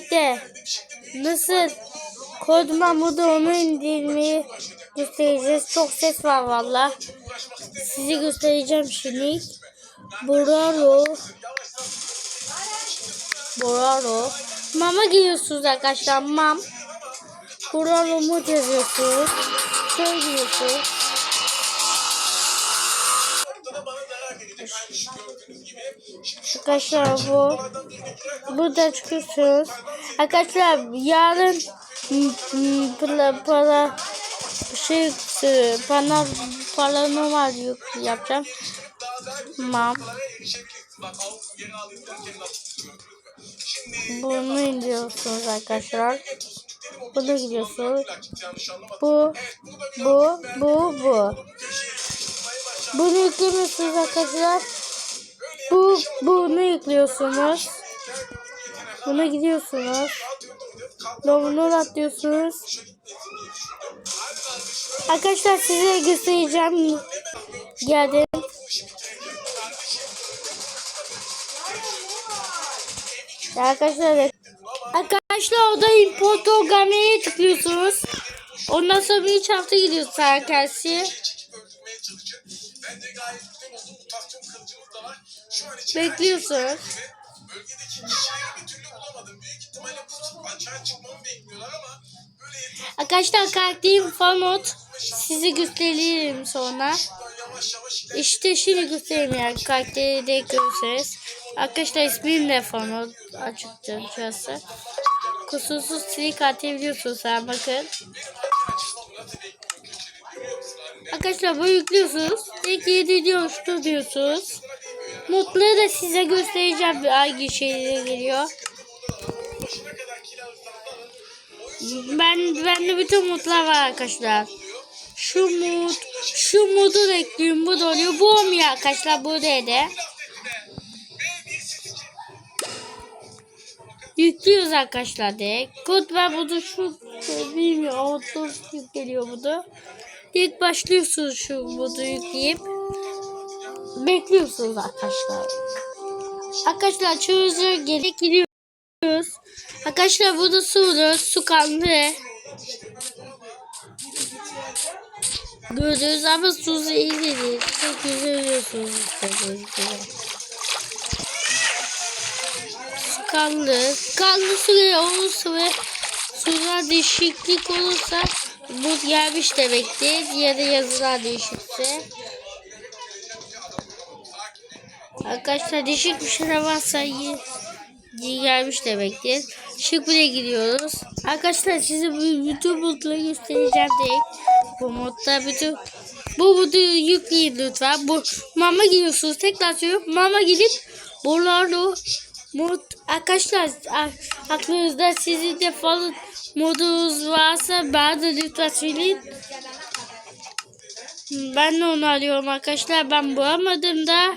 birlikte nasıl kod Mahmut'u onu indirmeyi göstereceğiz. Çok ses var valla. Sizi göstereceğim şimdi. Boraro. Boraro. Mama giriyorsunuz arkadaşlar. Mam. Boraro mod yazıyorsunuz. Söylüyorsunuz. Arkadaşlar bu burada çıkıyorsunuz. Arkadaşlar yarın para para şey e, para paranormal yapacağım. Tamam. Bunu indiriyorsunuz arkadaşlar. Bunu gidiyorsunuz. Bu, bu, bu, bu. Bunu yüklemiyorsunuz arkadaşlar. Bu, bunu yüklüyorsunuz. Buna gidiyorsunuz. Download atlıyorsunuz. Arkadaşlar size göstereceğim. Geldim. Arkadaşlar Arkadaşlar o da import organiğe tıklıyorsunuz. Ondan sonra bir hafta gidiyorsunuz arkadaşlar. Bekliyorsunuz. Bölgedeki kişileri bir türlü bulamadım. Büyük ihtimalle bu açığa çıkmamı bekliyorlar ama böyle Arkadaşlar karakterim Fanot. Size göstereyim sonra. yavaş yavaş İşte şimdi göstereyim yani karakteri de görürseniz. Arkadaşlar ismim de Fanot açıkçası. Kusursuz trik atabiliyorsunuz sen bakın. Arkadaşlar bu yüklüyorsunuz. 7 diyor diyorsunuz. Mutluyu da size göstereceğim bir hangi şeylere geliyor. Ben bende bütün mutlar var arkadaşlar. Şu mut, şu mudu da ekliyorum. Bu da oluyor. Bu olmuyor arkadaşlar. Bu da. Yüklüyoruz arkadaşlar de. Kod var bu da şu bilmiyorum. Auto geliyor bu da. İlk başlıyorsunuz şu modu yükleyip bekliyorsunuz arkadaşlar. Arkadaşlar çoğunuza gerek gidiyoruz. Arkadaşlar burada su su kanlı. Gördüğünüz ama su zehirli. Çok güzel görüyorsunuz işte. Su kanlı. Kanlı su olursa ve suda değişiklik olursa bu gelmiş demektir. Ya da yazılar değişikse. Arkadaşlar değişik bir şeyler varsa gelmiş demektir. Şimdi buraya gidiyoruz. Arkadaşlar size bütün modları göstereceğim direkt. Bu modda bütün bu modu yükleyin lütfen. Bu mama giriyorsunuz. Tekrar söylüyorum. Mama gidip buralarda mod arkadaşlar aklınızda sizin de falan modunuz varsa bana lütfen söyleyin. Ben de onu arıyorum arkadaşlar. Ben bulamadım da.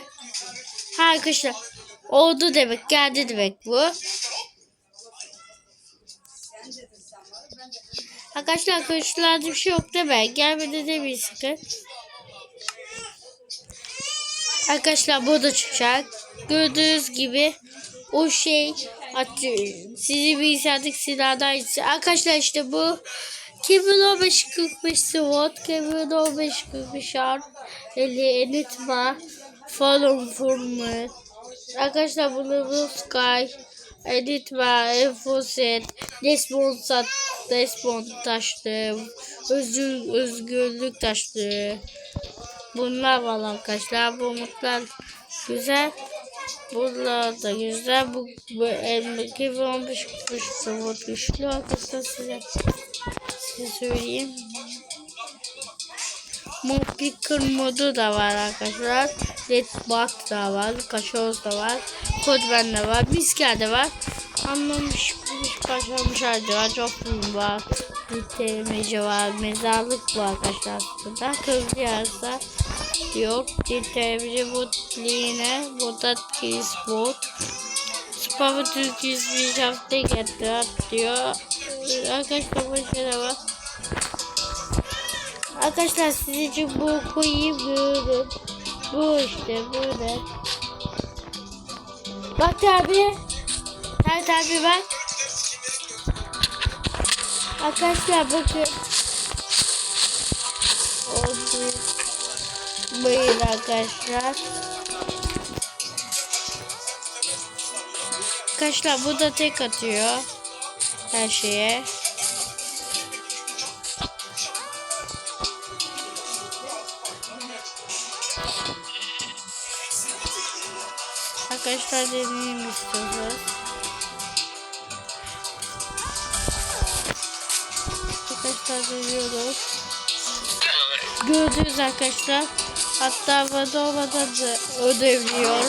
Ha arkadaşlar. Oldu demek. Geldi demek bu. Arkadaşlar arkadaşlarda bir şey yok mi? Gelmedi de bir sıkın. Arkadaşlar bu da çıkacak. Gördüğünüz gibi o şey atıyor. Sizi bilgisayardaki silahdan Arkadaşlar işte bu Kevin 1545 SWAT, Kevin 1545 ARM, 50 Enigma, Fallen Formu. Arkadaşlar bunu bu Sky, Enigma, Enfoset, Desmond Sat, Desmond taşlı, özgür, özgürlük taşlı. Bunlar var arkadaşlar. Bu umutlar güzel. Bunlar da güzel. Bu, bu Kevin 1545 SWAT güçlü arkadaşlar size size söyleyeyim. Mopicker modu da var arkadaşlar. Red Bat da var. Kaşoz da var. Kodben de var. Misker de var. Anlamış başlamış harcı var. Çok film var. Bitirmeci var. Mezarlık var arkadaşlar. Burada kızlı yarısa Bitirmeci bot yine. Botat kiss bot. Spamı Türk 100 bir hafta getir diyor. Arkadaşlar şeyler var. Arkadaşlar size için bu koyayım görün. Bu işte böyle. Bak tabi. Evet abi bak. Arkadaşlar bakın. Oldu. Buyurun arkadaşlar. Arkadaşlar bu da tek atıyor. Her şeye. Arkadaşlar deneyim istiyorsanız. Arkadaşlar deniyoruz. Gördünüz arkadaşlar. Hatta Vadova'da da ödevliyor.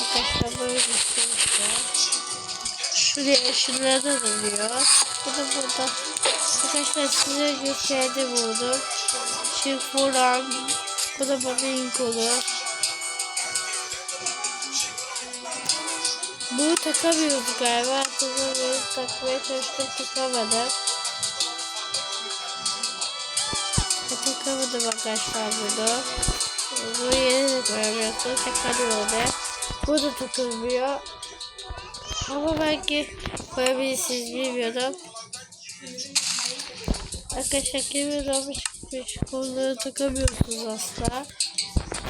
Arkadaşlar böyle bir şey işte. Şuraya şuraya da dönüyor. Bu da burada. Arkadaşlar size gösterdi buldum. Şimdi Furan. Bu da bana link olur. Bu takamıyoruz galiba. Takamıyoruz. Takmaya çalıştım takamadım. Takamadım arkadaşlar bunu. Bu yeni de koyamıyorsun. Takamıyor da. Bu da takılmıyor. Ama belki koyabilirsiniz bilmiyorum. Arkadaşlar kimi olmuş konuları takamıyorsunuz asla.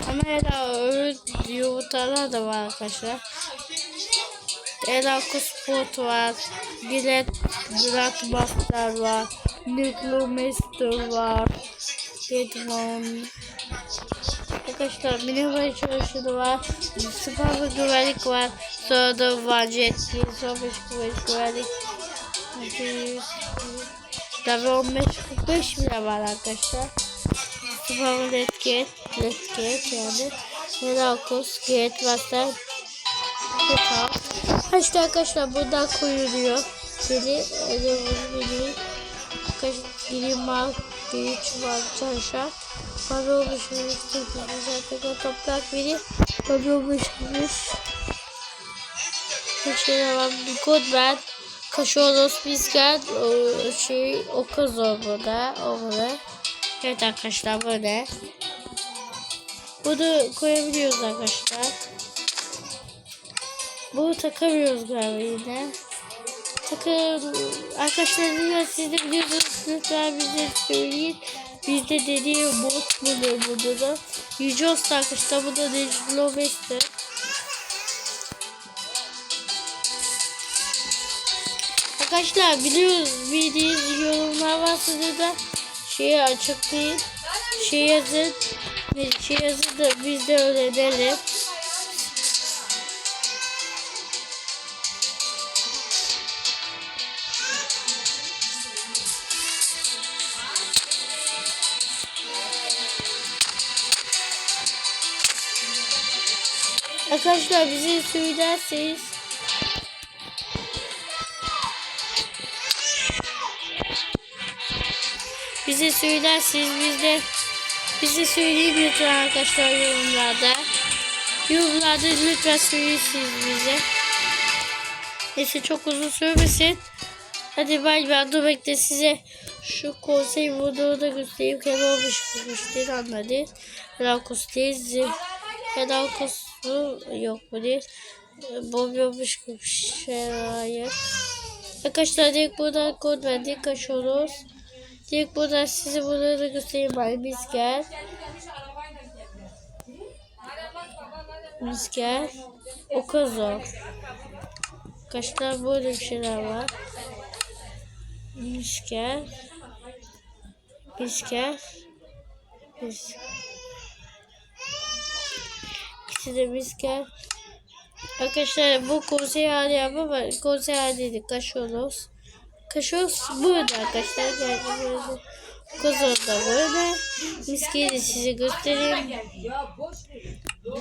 Ama herhalde öyle yumurtalar da var arkadaşlar. Elaco Sport var. Gilet Blackbuster var. Nucleomaster var. Deadmon. Arkadaşlar Minimum çalışını var. Spam ve güvenlik var. Sonra da var Jetki. Sonra güvenlik güvenlik. Tabii 15 45 bile var arkadaşlar. Spam Letget. Letget yani. Melakos. Get Master. Total. İşte arkadaşlar buradan koyuluyor. Deli, deli, Arkadaşlar mal, biri çuval, çarşaf. Mavi olmuş, biri zaten toprak biri. Mavi. Bir şey var. Bir kod ben. Kaşolos, Bizgen, o şey, Okazo burada. O burada. Evet arkadaşlar böyle. Bunu koyabiliyoruz arkadaşlar. Bunu takamıyoruz galiba yine. Takın arkadaşlar ya siz de biliyorsunuz lütfen bize söyleyin. Bizde dediği bot buluyor burada da. Yüce Osta arkadaşlar bu da Master. Arkadaşlar biliyoruz bildiğiniz yorumlar varsa da şeyi açıklayın. Şey yazın. Şey yazın da biz de öğrenelim. Arkadaşlar bize söylerseniz bize söylerseniz biz de bize söyleyin lütfen arkadaşlar yorumlarda. Yorumlarda lütfen söyleyirsiniz bize. Neyse çok uzun sürmesin. Hadi bay bay dur bekle size şu konsey videoda da göstereyim. Kim olmuş müşteri anladı. Rakos değil. Rakos yok bu değil. Bombyomuş gibi şey hayır. Arkadaşlar direkt buradan kod verdik. Kaçıyoruz. Direkt buradan size bunları göstereyim. Bari biz gel. Biz gel. O zor. Arkadaşlar böyle bir şeyler var. Misker. Misker. Mis. İkisi de misker. Arkadaşlar bu konsey hali yapma konsey hali dedik. Kaşolos. Kaşolos burada arkadaşlar. Yani böyle. Kozor da böyle. Miskeri de size göstereyim.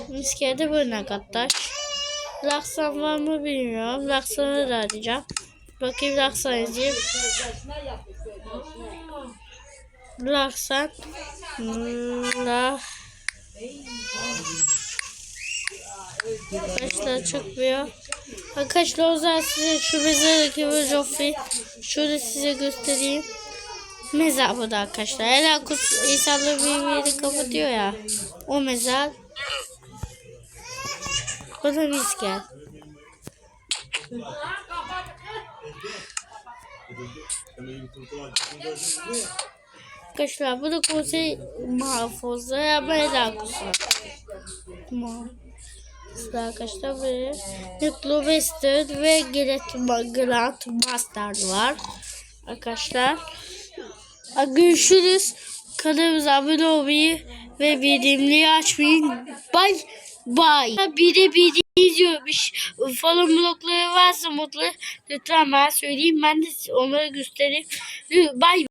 Misker de böyle arkadaş. Laksan var mı bilmiyorum. Laksanı da arayacağım. Bakayım laksan yazayım. Laksan. La. Arkadaşlar çıkmıyor. Arkadaşlar o zaman size şu mezardaki bu Joffrey. Şöyle size göstereyim. Mezar bu da arkadaşlar. Helal kut insanları birbirini kapatıyor ya. O mezar. O da misken. Arkadaşlar bu da konsey mahfuzları meraklısı. Tamam. Arkadaşlar böyle Nuklu Western ve Grand Master var. Arkadaşlar. Görüşürüz. Kanalımıza abone olmayı ve bildirimleri açmayı. Bye bye. Biri biri izliyormuş. Falan blokları varsa mutlu lütfen ben söyleyeyim. Ben de onları göstereyim. Bye